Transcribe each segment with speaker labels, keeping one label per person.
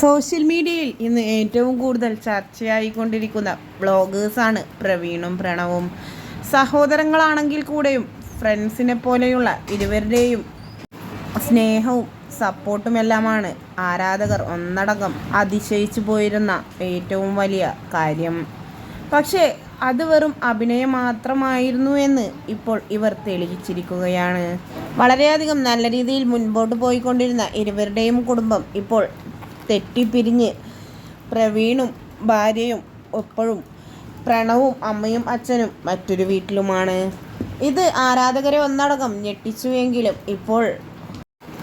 Speaker 1: Social മീഡിയയിൽ ഇന്ന് ഏറ്റവും കൂടുതൽ ചർച്ചയായിക്കൊണ്ടിരിക്കുന്ന ബ്ലോഗേഴ്സാണ് പ്രവീണും പ്രണവും. സഹോദരങ്ങളാണെങ്കിൽ കൂടെയും ഫ്രണ്ട്സിനെ പോലെയുള്ള ഇരുവരുടെയും സ്നേഹവും സപ്പോർട്ടുമെല്ലാമാണ് ആരാധകർ ഒന്നടങ്കം അതിശയിച്ചു പോയിരുന്ന ഏറ്റവും വലിയ കാര്യം. പക്ഷേ അത് വെറും അഭിനയം മാത്രമായിരുന്നു എന്ന് ഇപ്പോൾ ഇവർ തെളിയിച്ചിരിക്കുകയാണ്. വളരെയധികം നല്ല രീതിയിൽ മുൻപോട്ട് പോയിക്കൊണ്ടിരുന്ന ഇരുവരുടെയും കുടുംബം ഇപ്പോൾ തെറ്റിപ്പിരിഞ്ഞ് പ്രവീണും ഭാര്യയും എപ്പോഴും പ്രണവും അമ്മയും അച്ഛനും മറ്റൊരു വീട്ടിലുമാണ്. ഇത് ആരാധകരെ ഒന്നടങ്കം ഞെട്ടിച്ചുവെങ്കിലും ഇപ്പോൾ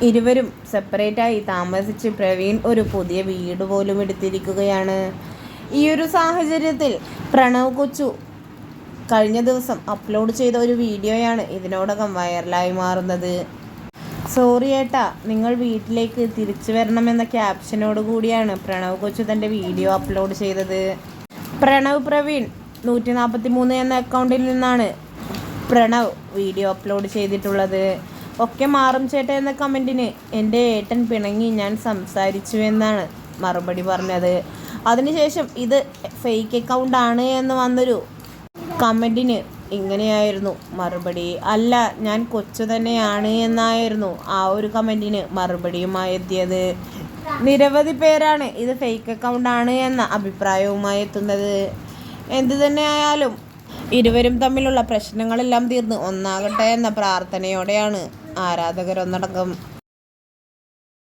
Speaker 1: ഇരുവരും സെപ്പറേറ്റായി താമസിച്ച് പ്രവീൺ ഒരു പുതിയ വീട് പോലും എടുത്തിരിക്കുകയാണ്. ഈ ഒരു സാഹചര്യത്തിൽ പ്രണവ് കൊച്ചു കഴിഞ്ഞ ദിവസം അപ്ലോഡ് ചെയ്ത ഒരു വീഡിയോയാണ് ഇതിനോടകം വൈറലായി മാറുന്നത്. സോറി ഏട്ടാ നിങ്ങൾ വീട്ടിലേക്ക് തിരിച്ചു വരണമെന്ന ക്യാപ്ഷനോട് കൂടിയാണ് പ്രണവ് കൊച്ചു തന്റെ വീഡിയോ അപ്ലോഡ് ചെയ്തത്. പ്രണവ് പ്രവീൺ നൂറ്റി നാൽപ്പത്തി മൂന്ന് എന്ന അക്കൗണ്ടിൽ നിന്നാണ് പ്രണവ് വീഡിയോ അപ്ലോഡ് ചെയ്തിട്ടുള്ളത്. ഒക്കെ മാറും ചേട്ടാ എന്ന കമന്റിന് എന്റെ ഏട്ടൻ പിണങ്ങി ഞാൻ സംസാരിച്ചു എന്നാണ് മറുപടി പറഞ്ഞത്. അതിനുശേഷം ഇത് ഫേക്ക് അക്കൗണ്ടാണ് എന്ന് വന്നൊരു കമന്റിന് ഇങ്ങനെയായിരുന്നു. മറുപടി അല്ല ഞാൻ കൊച്ചു തന്നെയാണ് എന്നായിരുന്നു ആ ഒരു കമന്റിന് മറുപടിയുമായി എത്തിയത് നിരവധി പേരാണ് ഇത് ഫേക്ക് അക്കൗണ്ട് ആണ് എന്ന അഭിപ്രായവുമായി എത്തുന്നത്. എന്തു തന്നെയായാലും ഇരുവരും തമ്മിലുള്ള പ്രശ്നങ്ങളെല്ലാം തീർന്ന് ഒന്നാകട്ടെ എന്ന പ്രാർത്ഥനയോടെയാണ് ആരാധകരൊന്നടങ്കം